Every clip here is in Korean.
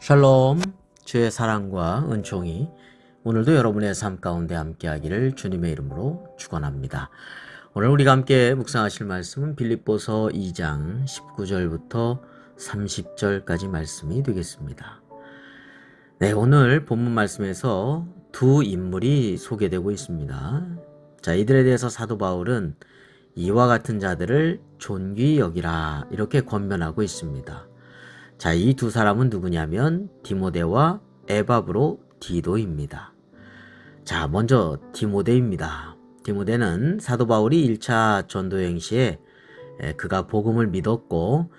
샬롬, 주의 사랑과 은총이 오늘도 여러분의 삶 가운데 함께하기를 주님의 이름으로 축원합니다. 오늘 우리가 함께 묵상하실 말씀은 빌립보서 2장 19절부터 30절까지 말씀이 되겠습니다. 네, 오늘 본문 말씀에서 두 인물이 소개되고 있습니다. 자, 이들에 대해서 사도 바울은 이와 같은 자들을 존귀 여기라 이렇게 권면하고 있습니다. 자, 이 두 사람은 누구냐면 디모데와 에바브로 디도입니다. 자, 먼저 디모데입니다. 디모데는 사도 바울이 1차 전도 여행 시에 에, 그가 복음을 믿었고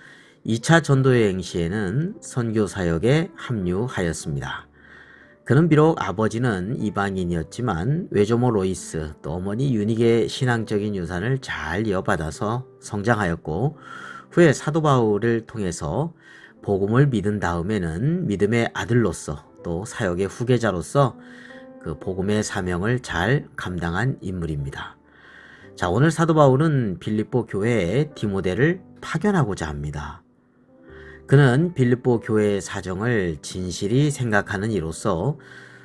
2차 전도 여행 시에는 선교 사역에 합류하였습니다. 그는 비록 아버지는 이방인이었지만 외조모 로이스 또 어머니 유닉의 신앙적인 유산을 잘 이어받아서 성장하였고 후에 사도 바울을 통해서 복음을 믿은 다음에는 믿음의 아들로서 또 사역의 후계자로서 그 복음의 사명을 잘 감당한 인물입니다. 자, 오늘 사도 바울은 빌립보 교회에 디모데를 파견하고자 합니다. 그는 빌립보 교회의 사정을 진실이 생각하는 이로써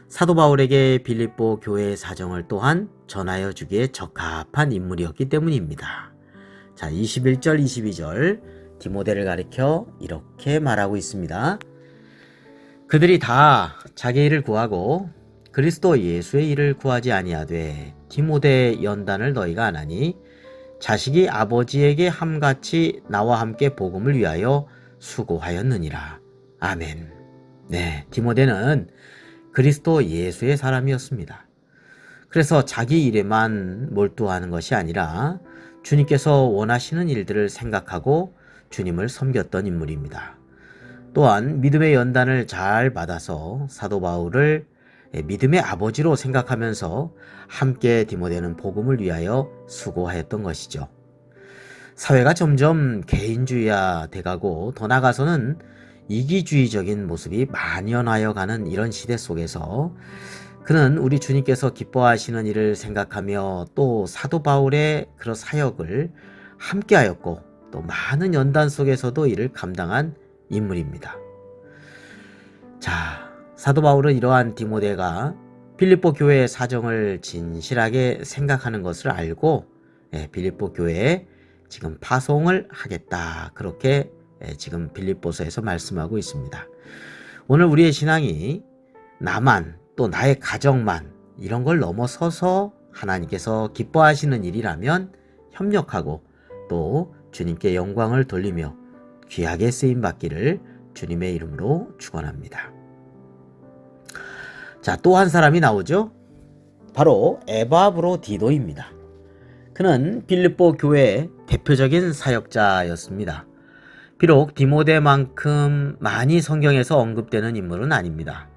사도 바울에게 빌립보 교회의 사정을 또한 전하여 주기에 적합한 인물이었기 때문입니다. 자, 21절, 22절 디모데를 가리켜 이렇게 말하고 있습니다. 그들이 다 자기 일을 구하고 그리스도 예수의 일을 구하지 아니하되 디모데 연단을 너희가 안 하니 자식이 아버지에게 함같이 나와 함께 복음을 위하여 수고하였느니라. 아멘. 네, 디모데는 그리스도 예수의 사람이었습니다. 그래서 자기 일에만 몰두하는 것이 아니라 주님께서 원하시는 일들을 생각하고 주님을 섬겼던 인물입니다. 또한 믿음의 연단을 잘 받아서 사도 바울을 믿음의 아버지로 생각하면서 함께 디모데는 복음을 위하여 수고하였던 것이죠. 사회가 점점 개인주의화 돼가고 더 나아가서는 이기주의적인 모습이 만연하여 가는 이런 시대 속에서 그는 우리 주님께서 기뻐하시는 일을 생각하며 또 사도 바울의 그런 사역을 함께하였고 또 많은 연단 속에서도 이를 감당한 인물입니다. 자, 사도 바울은 이러한 디모데가 빌립보 교회의 사정을 진실하게 생각하는 것을 알고 예, 빌립보 교회에 지금 파송을 하겠다. 그렇게 예, 지금 빌립보서에서 말씀하고 있습니다. 오늘 우리의 신앙이 나만 또 나의 가정만 이런 걸 넘어서서 하나님께서 기뻐하시는 일이라면 협력하고 또 주님께 영광을 돌리며 귀하게 쓰임 받기를 주님의 이름으로 축원합니다. 자, 또 한 사람이 나오죠. 바로 에바브로 디도입니다. 그는 빌립보 교회의 대표적인 사역자였습니다. 비록 디모데만큼 많이 성경에서 언급되는 인물은 아닙니다.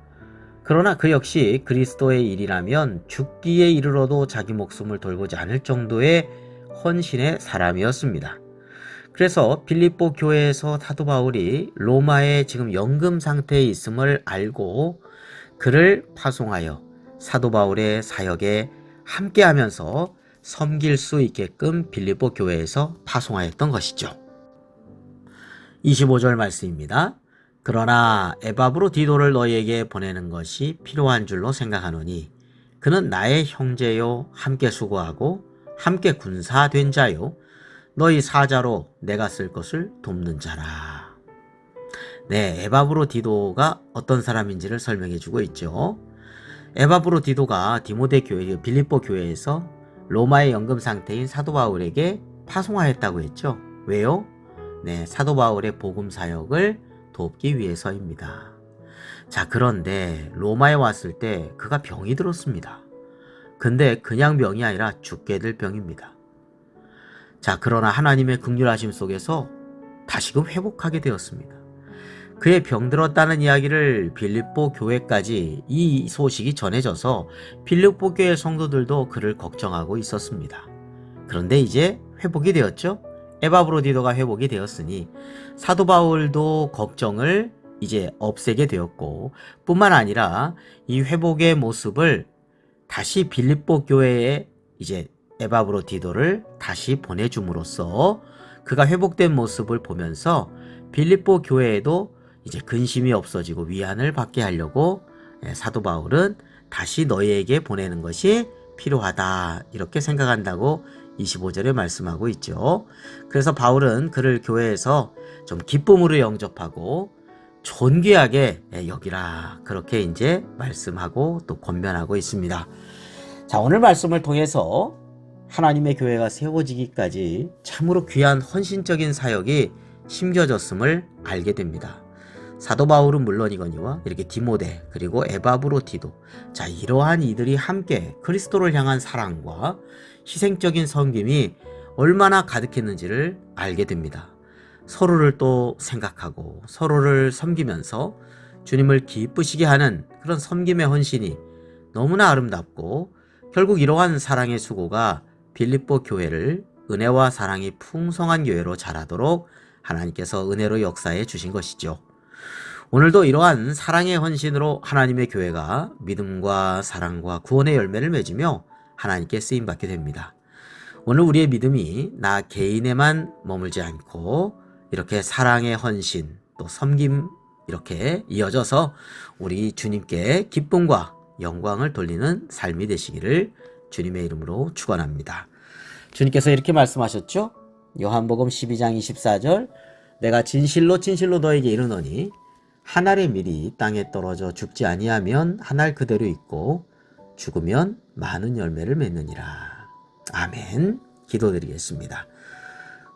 그러나 그 역시 그리스도의 일이라면 죽기에 이르러도 자기 목숨을 돌보지 않을 정도의 헌신의 사람이었습니다. 그래서 빌립보 교회에서 사도 바울이 로마에 지금 연금 상태에 있음을 알고 그를 파송하여 사도 바울의 사역에 함께하면서 섬길 수 있게끔 빌립보 교회에서 파송하였던 것이죠. 25절 말씀입니다. 그러나 에바브로 디도를 너희에게 보내는 것이 필요한 줄로 생각하노니 그는 나의 형제요 함께 수고하고 함께 군사된 자요 너희 사자로 내가 쓸 것을 돕는 자라. 네, 에바브로 디도가 어떤 사람인지를 설명해 주고 있죠. 에바브로 디도가 디모데 교회, 빌립보 교회에서 로마의 연금 상태인 사도 바울에게 파송하였다고 했죠. 왜요? 네, 사도 바울의 복음 사역을 돕기 위해서입니다. 자, 그런데 로마에 왔을 때 그가 병이 들었습니다. 근데 그냥 병이 아니라 죽게 될 병입니다. 자, 그러나 하나님의 극률하심 속에서 다시금 회복하게 되었습니다. 그의 병들었다는 이야기를 빌립보 교회까지 이 소식이 전해져서 빌립보 교회 성도들도 그를 걱정하고 있었습니다. 그런데 이제 회복이 되었죠? 에바브로디도가 회복이 되었으니 사도 바울도 걱정을 이제 없애게 되었고 뿐만 아니라 이 회복의 모습을 다시 빌립보 교회에 이제 에바브로디도를 다시 보내줌으로써 그가 회복된 모습을 보면서 빌립보 교회에도 이제 근심이 없어지고 위안을 받게 하려고 예, 사도 바울은 다시 너희에게 보내는 것이 필요하다. 이렇게 생각한다고 25절에 말씀하고 있죠. 그래서 바울은 그를 교회에서 좀 기쁨으로 영접하고 존귀하게 예, 여기라. 그렇게 이제 말씀하고 또 권면하고 있습니다. 자, 오늘 말씀을 통해서 하나님의 교회가 세워지기까지 참으로 귀한 헌신적인 사역이 심겨졌음을 알게 됩니다. 사도 바울은 물론이거니와 이렇게 디모데 그리고 에바브로티도 자 이러한 이들이 함께 그리스도를 향한 사랑과 희생적인 섬김이 얼마나 가득했는지를 알게 됩니다. 서로를 또 생각하고 서로를 섬기면서 주님을 기쁘시게 하는 그런 섬김의 헌신이 너무나 아름답고 결국 이러한 사랑의 수고가 빌립보 교회를 은혜와 사랑이 풍성한 교회로 자라도록 하나님께서 은혜로 역사해 주신 것이죠. 오늘도 이러한 사랑의 헌신으로 하나님의 교회가 믿음과 사랑과 구원의 열매를 맺으며 하나님께 쓰임 받게 됩니다. 오늘 우리의 믿음이 나 개인에만 머물지 않고 이렇게 사랑의 헌신 또 섬김 이렇게 이어져서 우리 주님께 기쁨과 영광을 돌리는 삶이 되시기를 주님의 이름으로 축원합니다. 주님께서 이렇게 말씀하셨죠? 요한복음 12장 24절 내가 진실로 진실로 너에게 이르노니 한 알의 밀이 땅에 떨어져 죽지 아니하면 한 알 그대로 있고 죽으면 많은 열매를 맺느니라. 아멘. 기도드리겠습니다.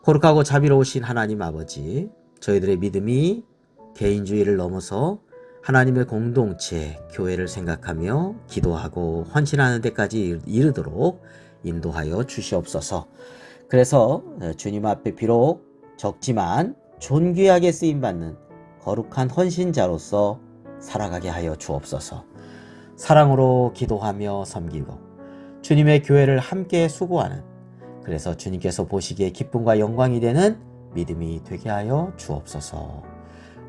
거룩하고 자비로우신 하나님 아버지, 저희들의 믿음이 개인주의를 넘어서 하나님의 공동체, 교회를 생각하며 기도하고 헌신하는 데까지 이르도록 인도하여 주시옵소서. 그래서 주님 앞에 비록 적지만 존귀하게 쓰임받는 거룩한 헌신자로서 살아가게 하여 주옵소서. 사랑으로 기도하며 섬기고 주님의 교회를 함께 수고하는 그래서 주님께서 보시기에 기쁨과 영광이 되는 믿음이 되게 하여 주옵소서.